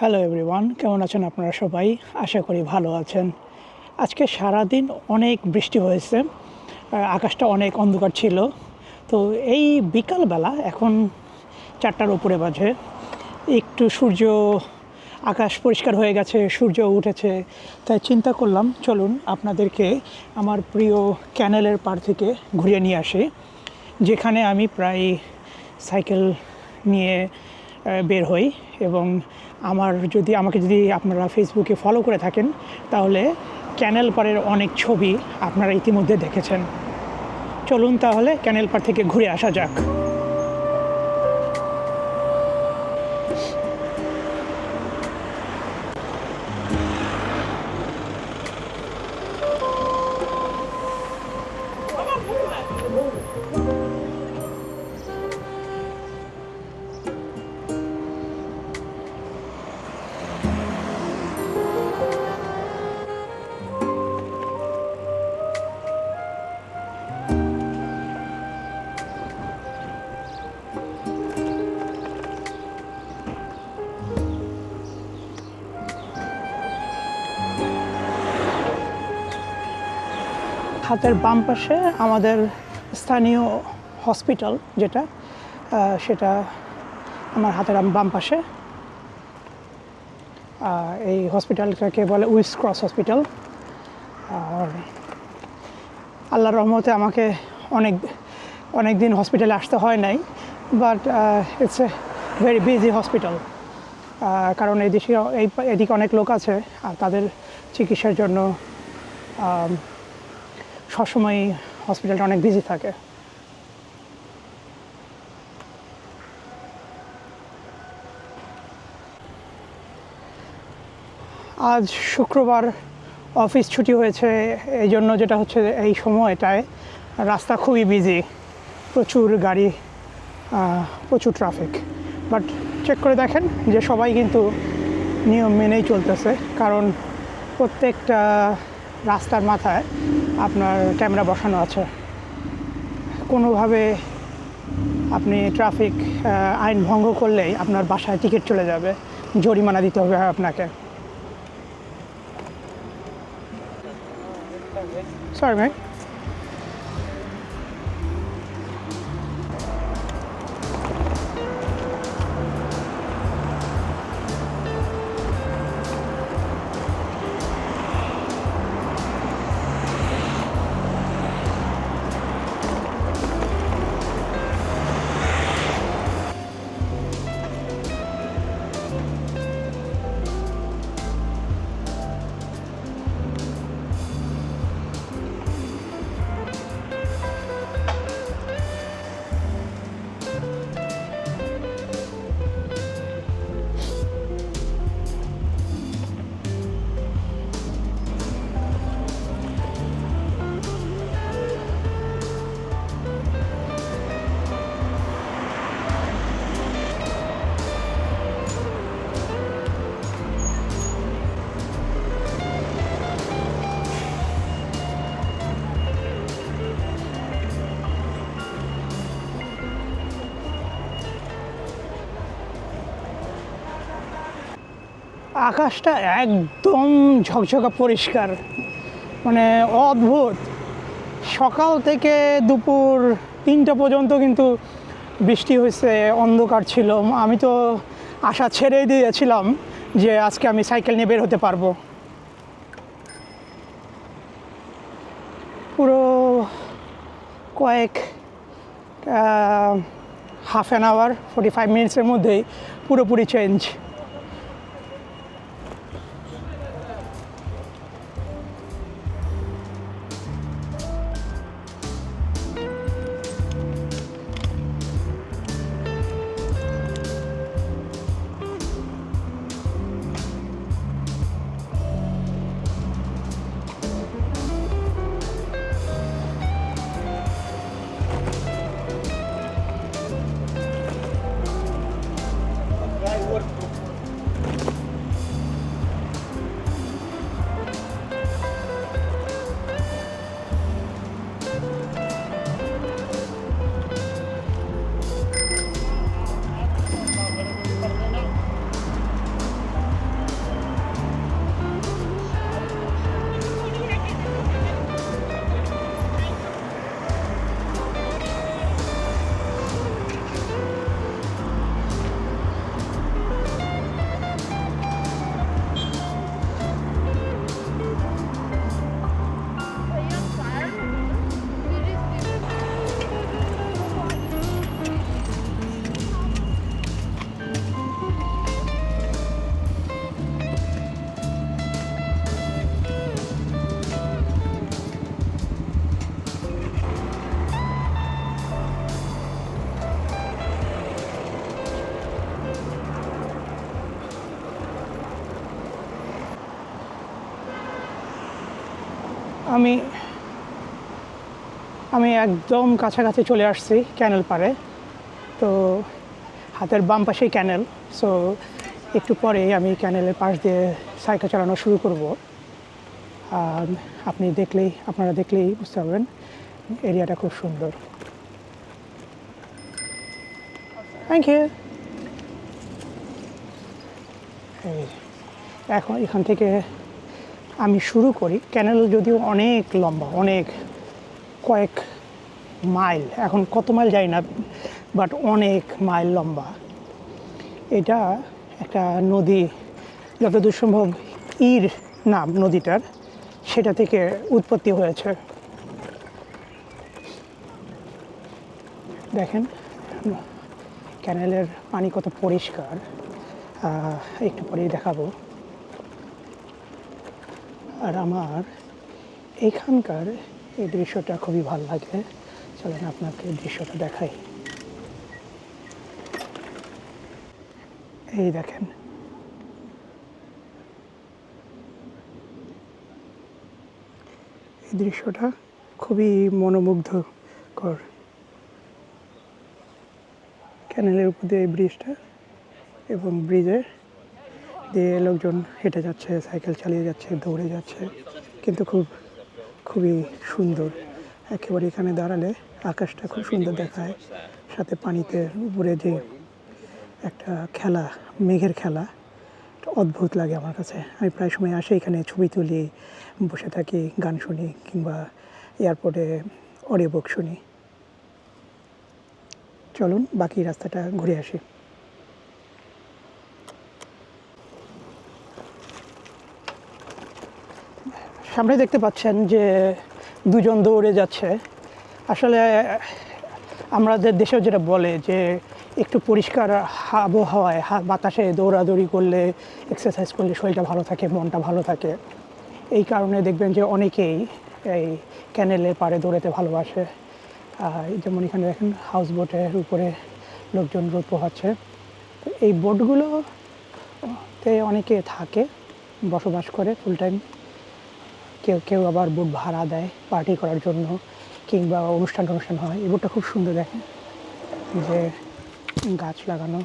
Hello everyone কেমন আছেন আপনারা সবাই? আশা করি ভালো আছেন। আজকে সারাদিন অনেক বৃষ্টি হয়েছে। আকাশটা অনেক অন্ধকার ছিল। তো এই বিকালবেলা এখন চারটার উপরে বাজে। একটু সূর্য, আকাশ পরিষ্কার হয়ে গেছে, সূর্য উঠেছে। তাই চিন্তা করলাম, চলুন আপনাদেরকে আমার প্রিয় ক্যানেলের পার থেকে ঘুরিয়ে নিয়ে আসি। যেখানে আমি প্রায় সাইকেল নিয়ে বের হই এবং আমার যদি, আমাকে যদি আপনারা ফেসবুকে ফলো করে থাকেন, তাহলে ক্যানেল পারের অনেক ছবি আপনারা ইতিমধ্যে দেখেছেন। চলুন তাহলে ক্যানেল পার থেকে ঘুরে আসা যাক। হাতের বাম পাশে আমাদের স্থানীয় হসপিটাল যেটা সেটা আমার হাতের বাম পাশে। এই হসপিটালটাকে বলে উইস ক্রস হসপিটাল। আর আল্লাহর রহমতে আমাকে অনেক অনেক দিন হসপিটালে আসতে হয় নাই but it's a very busy hospital কারণ এই দেশে এই এদিকে অনেক লোক আছে, আর তাদের চিকিৎসার জন্য আম, সবসময় হসপিটালটা অনেক বিজি থাকে। আজ শুক্রবার অফিস ছুটি হয়েছে এই জন্য যেটা হচ্ছে এই সময়টায় রাস্তা খুবই বিজি প্রচুর গাড়ি প্রচুর ট্রাফিক বাট চেক করে দেখেন যে সবাই কিন্তু নিয়ম মেনেই চলতেছে কারণ প্রত্যেকটা রাস্তার মাথায় আপনার ক্যামেরা বসানো আছে। কোনোভাবে আপনি ট্রাফিক আইন ভঙ্গ করলেই আপনার বাসায় টিকিট চলে যাবে। জরিমানা দিতে হবে আপনাকে। Sorry mate. আকাশটা একদম ঝকঝকা পরিষ্কার মানে অদ্ভুত। সকাল থেকে দুপুর তিনটা পর্যন্ত কিন্তু বৃষ্টি হয়েছে, অন্ধকার ছিল। আমি তো আশা ছেড়েই দিয়েছিলাম যে আজকে আমি সাইকেল নিয়ে বের হতে পারব। পুরো কয়েক half an hour forty five মিনিটসের মধ্যেই পুরোপুরি চেঞ্জ what, আমি আমি একদম কাছাকাছি চলে আসছি ক্যানেল পারে তো হাতের বাম পাশেই ক্যানেল সো একটু পরে আমি ক্যানেলের পাশ দিয়ে সাইকেল চালানো শুরু করব। আপনি দেখলেই, আপনারা দেখলেই বুঝতে পারবেন, এরিয়াটা খুব সুন্দর। থ্যাংক ইউ এখন এখান থেকে আমি শুরু করি। ক্যানেল যদিও অনেক লম্বা, অনেক কয়েক মাইল, এখন কত মাইল যাই না বাট অনেক মাইল লম্বা। এটা একটা নদী, যতদূর সম্ভব ইর নাম নদীটার, সেটা থেকে উৎপত্তি হয়েছে। দেখেন ক্যানেলের পানি কত পরিষ্কার। একটু পরেই দেখাবো। আর আমার এখানকার এই দৃশ্যটা খুবই ভালো লাগে। চলেন আপনাকে দৃশ্যটা দেখাই। এই দেখেন। এই দৃশ্যটা খুবই মনোমুগ্ধকর। ক্যানেলের উপর দিয়ে এই ব্রিজটা এবং ব্রিজের দিয়ে লোকজন হেঁটে যাচ্ছে, সাইকেল চালিয়ে যাচ্ছে, দৌড়ে যাচ্ছে। কিন্তু খুব, খুবই সুন্দর। একেবারে এখানে দাঁড়ালে আকাশটা খুব সুন্দর দেখায়। সাথে পানিতে উপরে যে একটা খেলা, মেঘের খেলা অদ্ভুত লাগে আমার কাছে। আমি প্রায় সময় আসি এখানে ছবি তুলি, বসে থাকি, গান শুনি, কিংবা এয়ারপোর্টে অডিও বুক শুনি। চলুন, বাকি রাস্তাটা ঘুরে আসি। সামনে দেখতে পাচ্ছেন যে দুজন দৌড়ে যাচ্ছে। আসলে, আমাদের দেশেও যেটা বলে যে একটু পরিষ্কার আবহাওয়ায় বাতাসে দৌড়াদৌড়ি করলে এক্সারসাইজ করলে শরীরটা ভালো থাকে, মনটা ভালো থাকে। এই কারণে দেখবেন যে অনেকেই এই ক্যানেলের পাড়ে দৌড়াতে ভালোবাসে। যেমন এখানে দেখেন হাউস বোটের উপরে লোকজন রোদ পোহাচ্ছে। তো এই বোটগুলোতে অনেকে থাকে, বসবাস করে ফুল টাইম কেউ কেউ আবার বুট ভাড়া দেয় পার্টি করার জন্য কিংবা অনুষ্ঠান টনুষ্ঠান হয়। এই বুটটা খুব সুন্দর দেখে। যে গাছ লাগানো।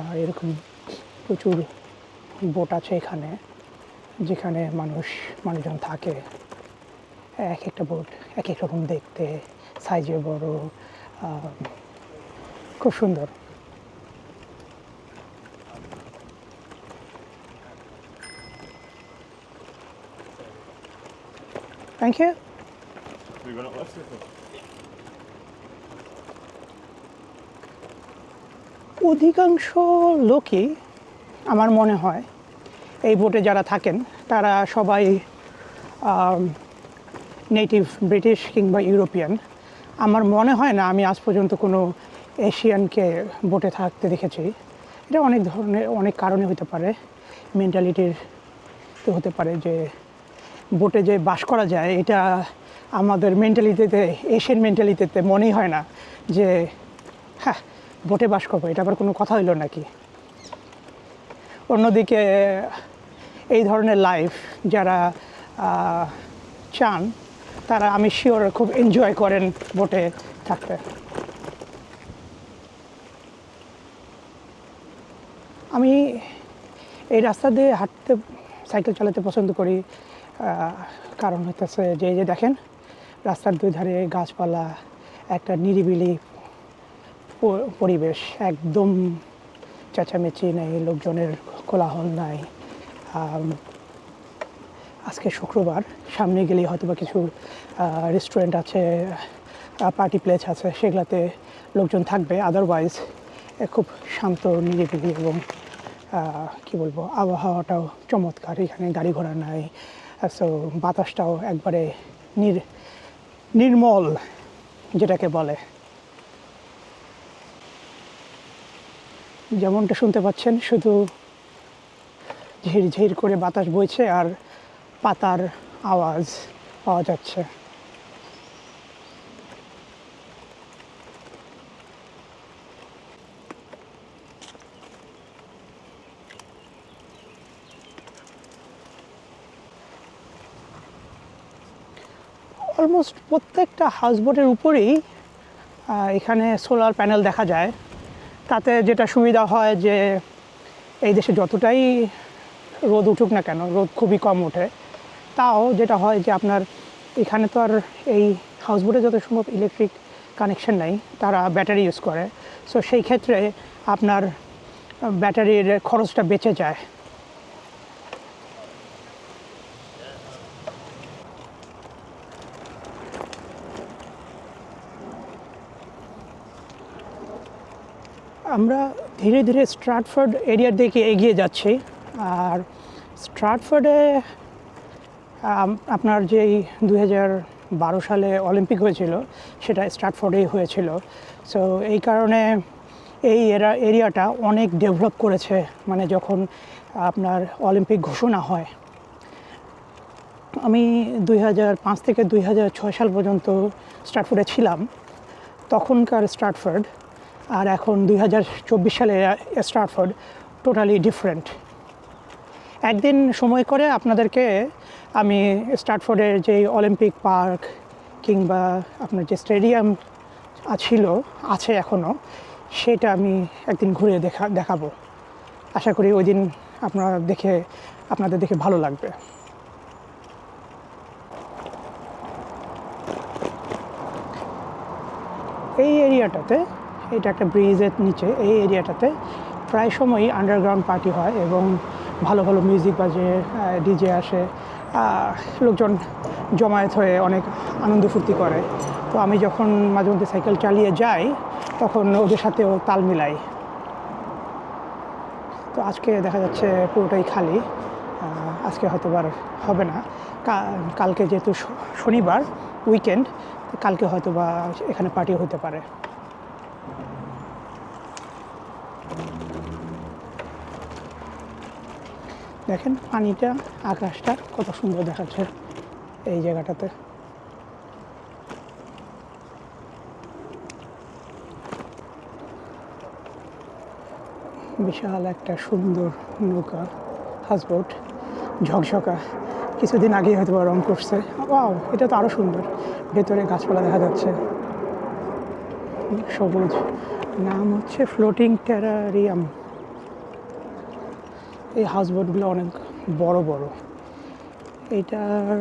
আর এরকম প্রচুর বোট আছে এখানে, যেখানে মানুষ, মানুষজন থাকে। এক একটা বোট, এক এক রকম দেখতে সাইজে বড় খুব সুন্দর। Thank you We left or অধিকাংশ লোকই আমার মনে হয় এই বোটে যারা থাকেন তারা সবাই নেটিভ ব্রিটিশ কিংবা ইউরোপিয়ান আমার মনে হয় না আমি আজ পর্যন্ত কোনো এশিয়ানকে বোটে থাকতে দেখেছি। এটা অনেক ধরনের অনেক কারণে হতে পারে। মেন্টালিটির তো হতে পারে যে বোটে যে বাস করা যায়, এটা আমাদের মেন্টালিটিতে এশিয়ান মেন্টালিটিতে মনেই হয় না যে হ্যাঁ বোটে বাস করব। এটা আবার কোনো কথা হইল নাকি? অন্যদিকে, এই ধরনের লাইফ যারা চান, তারা আমি শিওর খুব এনজয় করেন বোটে থাকতে। আমি এই রাস্তা দিয়ে হাঁটতে, সাইকেল চালাতে পছন্দ করি। কারণ হইতেছে যে যে দেখেন, রাস্তার দুই ধারে গাছপালা, একটা নিরিবিলি পরিবেশ, একদম চেঁচামেচি নেই, লোকজনের কোলাহল নাই। আজকে শুক্রবার, সামনে গেলেই হয়তো বা কিছু রেস্টুরেন্ট আছে পার্টি প্লেস আছে, সেগুলোতে লোকজন থাকবে। আদারওয়াইজ খুব শান্ত, নিরিবিলি এবং কি বলব, আবহাওয়াটাও চমৎকার। এখানে গাড়ি ঘোড়া নাই সো বাতাসটাও একবারে নির, নির্মল, যেটাকে বলে। যেমনটা শুনতে পাচ্ছেন, শুধু ঝির ঝির করে বাতাস বইছে আর পাতার আওয়াজ পাওয়া যাচ্ছে। অলমোস্ট প্রত্যেকটা হাউসবোটের উপরেই এখানে সোলার প্যানেল দেখা যায়। তাতে যেটা সুবিধা হয় যে, এই দেশে যতটাই রোদ উঠুক না কেন, রোদ খুবই কম ওঠে। তাও যেটা হয় যে, আপনার এখানে তো আর এই হাউসবোটে যত সম্ভব ইলেকট্রিক কানেকশন নেই, তারা ব্যাটারি ইউজ করে। সো সেই ক্ষেত্রে আপনার ব্যাটারির খরচটা বেঁচে যায়। আমরা ধীরে ধীরে স্ট্রাটফোর্ড এরিয়ার দিকে এগিয়ে যাচ্ছি। আর স্ট্রাটফোর্ডে আপনার যেই দুই বারো সালে অলিম্পিক হয়েছিল, সেটা স্ট্রাটফোর্ডেই হয়েছিল। সো এই কারণে এই এরা, এরিয়াটা অনেক ডেভেলপ করেছে মানে যখন আপনার অলিম্পিক ঘোষণা হয়। আমি দুই থেকে দুই সাল পর্যন্ত স্ট্রাটফোর্ডে ছিলাম। তখনকার স্ট্রাটফোর্ড আর এখন দুই হাজার চব্বিশ সালে স্ট্রাটফোর্ড টোটালি ডিফারেন্ট। একদিন সময় করে আপনাদেরকে আমি স্টার্টফোর্ডের যে অলিম্পিক পার্ক কিংবা আপনার যে স্টেডিয়াম ছিল, আছে এখনও সেটা আমি একদিন ঘুরে দেখা, দেখাবো। আশা করি ওই দিন আপনারা দেখে, আপনাদের দেখে ভালো লাগবে। এই এরিয়াটাতে এটা একটা ব্রিজের নিচে, এই এরিয়াটাতে প্রায় সময়ই আন্ডারগ্রাউন্ড পার্টি হয় এবং ভালো ভালো মিউজিক বাজে ডিজে আসে লোকজন জমায়েত হয়ে অনেক আনন্দ ফুর্তি করে। তো আমি যখন মাঝে মধ্যে সাইকেল চালিয়ে যাই, তখন ওদের সাথেও তাল মিলাই। তো আজকে দেখা যাচ্ছে পুরোটাই খালি আজকে হয়তো হবে না। কালকে যেহেতু শনিবার উইকেন্ড কালকে হয়তো বা এখানে পার্টি হতে পারে। দেখেন পানিটা, আকাশটা কত সুন্দর দেখাচ্ছে এই জায়গাটাতে। বিশাল একটা সুন্দর নৌকা হাউসবোট ঝকঝকা। কিছুদিন আগেই হয়তো বা রং করছে। ওয়াও, এটা তো আরও সুন্দর। ভেতরে গাছপালা দেখা যাচ্ছে। সবুজ। নাম হচ্ছে ফ্লোটিং টেরারিয়াম। এই হাউসবোটগুলো অনেক বড় বড়। এইটার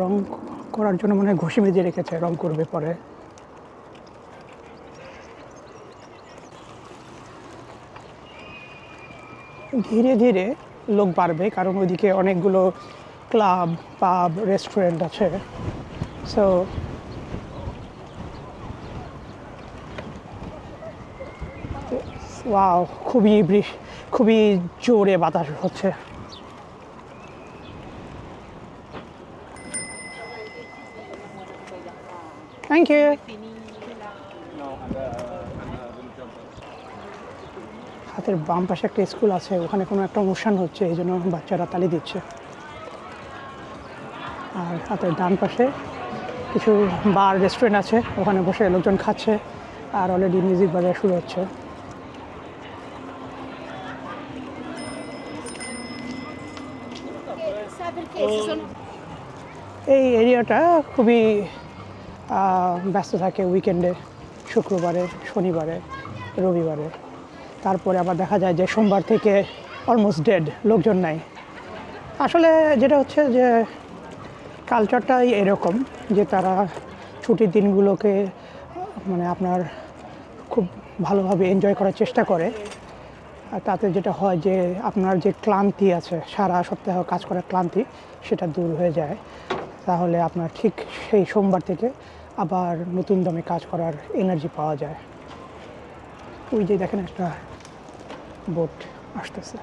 রং করার জন্য মনে হয় ঘষে মেজে রেখেছে, রং করবে পরে। ধীরে ধীরে লোক বাড়বে, কারণ ওইদিকে অনেকগুলো ক্লাব, পাব, রেস্টুরেন্ট আছে। সো ওয়াও খুবই খুবই জোরে বাতাস হচ্ছে। থ্যাংক ইউ হাতের বাম পাশে একটা স্কুল আছে, ওখানে কোনো একটা অনুষ্ঠান হচ্ছে, এই জন্য বাচ্চারা তালি দিচ্ছে। আর হাতের ডান পাশে কিছু বার রেস্টুরেন্ট আছে, ওখানে বসে লোকজন খাচ্ছে, আর অলরেডি মিউজিক বাজার শুরু হচ্ছে। এই এরিয়াটা খুবই ব্যস্ত থাকে উইকেন্ডে শুক্রবারে, শনিবারে, রবিবারে। তারপরে আবার দেখা যায় যে সোমবার থেকে অলমোস্ট ডেড লোকজন নাই। আসলে যেটা হচ্ছে যে কালচারটাই এরকম যে তারা ছুটির দিনগুলোকে মানে আপনার খুব ভালোভাবে এনজয় করার চেষ্টা করে। আর তাতে যেটা হয় যে আপনার যে ক্লান্তি আছে, সারা সপ্তাহ কাজ করার ক্লান্তি, সেটা দূর হয়ে যায়। তাহলে আপনার ঠিক সেই সোমবার থেকে আবার নতুন দমে কাজ করার এনার্জি পাওয়া যায়। ওই যে দেখেন একটা বোট আসতেছে।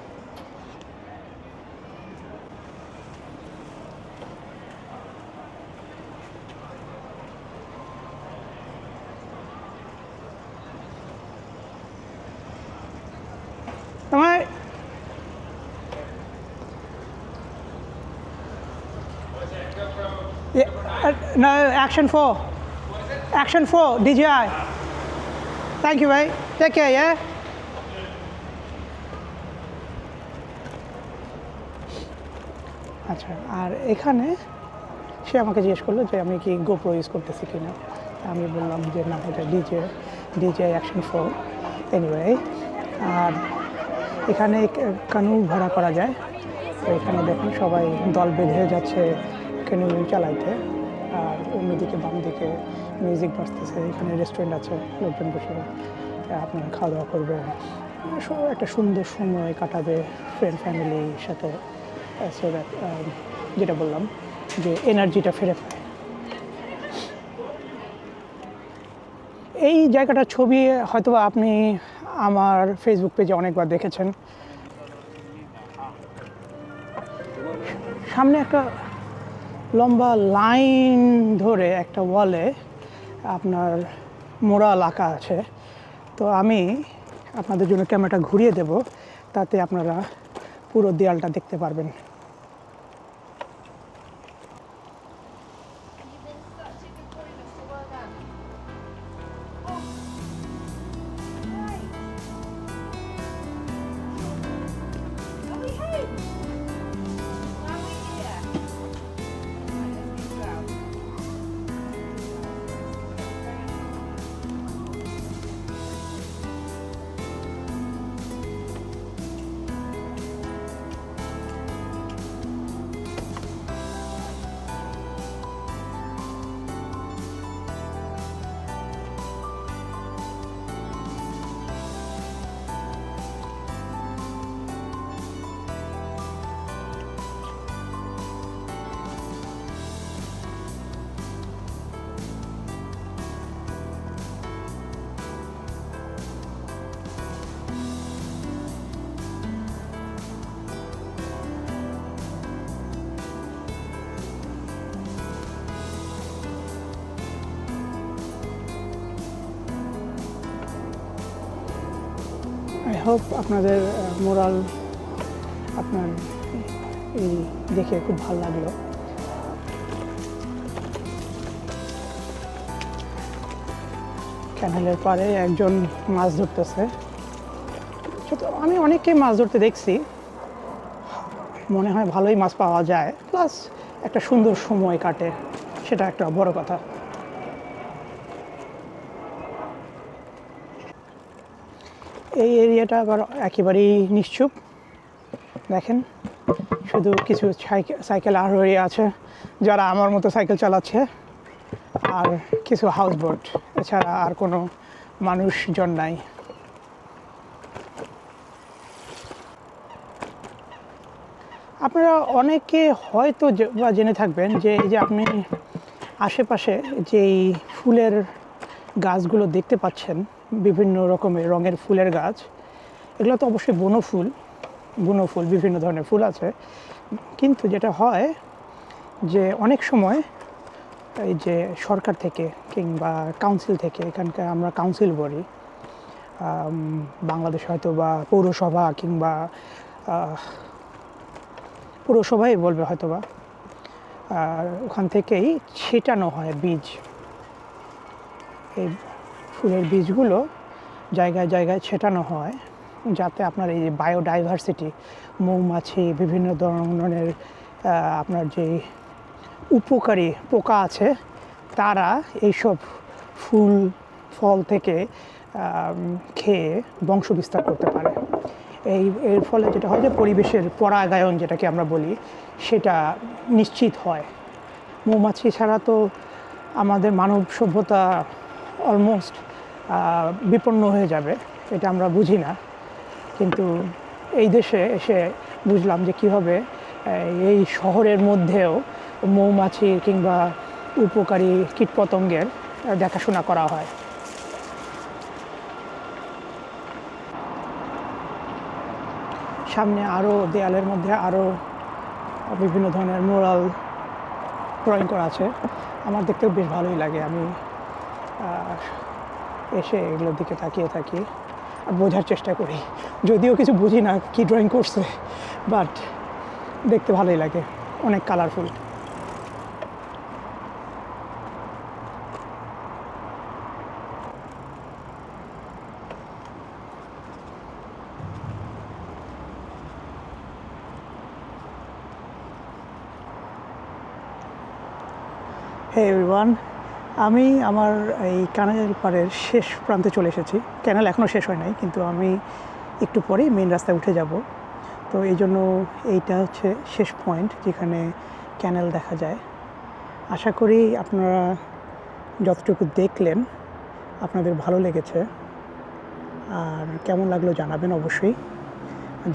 No, action four. Action four, DJI. Thank you, mate. Take care, yeah? আচ্ছা আর এখানে সে আমাকে জিজ্ঞেস করল যে আমি কি গোপ্রো ইউজ করতেছি কি না আমি বললাম যে না এটা DJ DJ action four anyway আর এখানে কানু ভাড়া করা যায় তো এখানে দেখুন সবাই দল বেঁধে যাচ্ছে ক্যানু চালাইতে অন্যদিকে বাম দিকে মিউজিক বাজতেছে, এখানে রেস্টুরেন্ট আছে লোকজন বসে আপনারা খাওয়া দাওয়া করবেন সব একটা সুন্দর সময় কাটাবে ফ্রেন্ড ফ্যামিলির সাথে। সো দ্যাট যেটা বললাম, যে এনার্জিটা ফিরে পায়। এই জায়গাটার ছবি হয়তো আপনি আমার ফেসবুক পেজে অনেকবার দেখেছেন। সামনে একটা লম্বা লাইন ধরে একটা ওয়ালে আপনার মোড়াল আঁকা আছে। তো আমি আপনাদের জন্য ক্যামেরাটা ঘুরিয়ে দেব, তাতে আপনারা পুরো দেয়ালটা দেখতে পারবেন। হোপ আপনাদের মোরাল আপনার এই দেখে খুব ভালো লাগল। ক্যানেলের পাড়ে একজন মাছ ধরতেছে। আমি অনেককে মাছ ধরতে দেখছি। মনে হয় ভালোই মাছ পাওয়া যায়। প্লাস একটা সুন্দর সময় কাটে, সেটা একটা বড় কথা। এই এরিয়াটা আবার একেবারেই নিশ্চুপ। দেখেন, শুধু কিছু সাইকেল আরোহী আছে, যারা আমার মতো সাইকেল চালাচ্ছে, আর কিছু হাউস বোট এছাড়া আর কোনো মানুষজন নাই। আপনারা অনেকে হয়তো বা জেনে থাকবেন যে, এই যে আপনি আশেপাশে যেই ফুলের গাছগুলো দেখতে পাচ্ছেন বিভিন্ন রকমের রঙের ফুলের গাছ। এগুলো তো অবশ্যই বনো ফুল, বুনো ফুল, বিভিন্ন ধরনের ফুল আছে। কিন্তু যেটা হয় যে অনেক সময় এই যে সরকার থেকে কিংবা কাউন্সিল থেকে, এখানকার আমরা কাউন্সিল বলি বাংলাদেশ হয়তো বা পৌরসভা কিংবা পৌরসভাই বলবে হয়তো বা ওখান থেকেই ছিটানো হয় বীজ। এই ফুলের বীজগুলো জায়গায় জায়গায় ছেটানো হয় যাতে আপনার এই যে বায়োডাইভার্সিটি, মৌমাছি, বিভিন্ন ধরনের আপনার যে উপকারী পোকা আছে, তারা এইসব ফুল, ফল থেকে খেয়ে বংশ বিস্তার করতে পারে। এই, এর ফলে যেটা হয় যে পরিবেশের পরাগায়ন যেটাকে আমরা বলি, সেটা নিশ্চিত হয়। মৌমাছি ছাড়া তো আমাদের মানব সভ্যতা অলমোস্ট বিপন্ন হয়ে যাবে, এটা আমরা বুঝি না। কিন্তু এই দেশে এসে বুঝলাম যে কীভাবে এই শহরের মধ্যেও মৌমাছি কিংবা উপকারী কীটপতঙ্গের দেখাশোনা করা হয়। সামনে আরও দেয়ালের মধ্যে আরও বিভিন্ন ধরনের মোরাল ড্রয়িং করা আছে। আমার দেখতেও বেশ ভালোই লাগে। আমি এসে এগুলোর দিকে তাকিয়ে থাকি আর বোঝার চেষ্টা করি। যদিও কিছু বুঝি না কী ড্রয়িং করছে বাট দেখতে ভালোই লাগে। অনেক কালারফুল হে এভরিওয়ান আমি আমার এই ক্যানেল পাড়ের শেষ প্রান্তে চলে এসেছি। ক্যানেল এখনও শেষ হয় নাই, কিন্তু আমি একটু পরেই মেন রাস্তায় উঠে যাব। তো এই জন্য এইটা হচ্ছে শেষ পয়েন্ট যেখানে ক্যানেল দেখা যায়। আশা করি আপনারা যতটুকু দেখলেন, আপনাদের ভালো লেগেছে। আর কেমন লাগল জানাবেন অবশ্যই।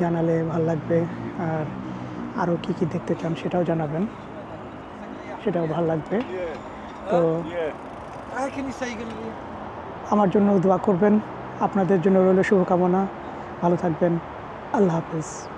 জানালে ভালো লাগবে। আর আরও কী কী দেখতে চান সেটাও জানাবেন। সেটাও ভালো লাগবে। তো? আমার জন্য দোয়া করবেন। আপনাদের জন্য রইল শুভকামনা। ভালো থাকবেন। আল্লাহ হাফেজ।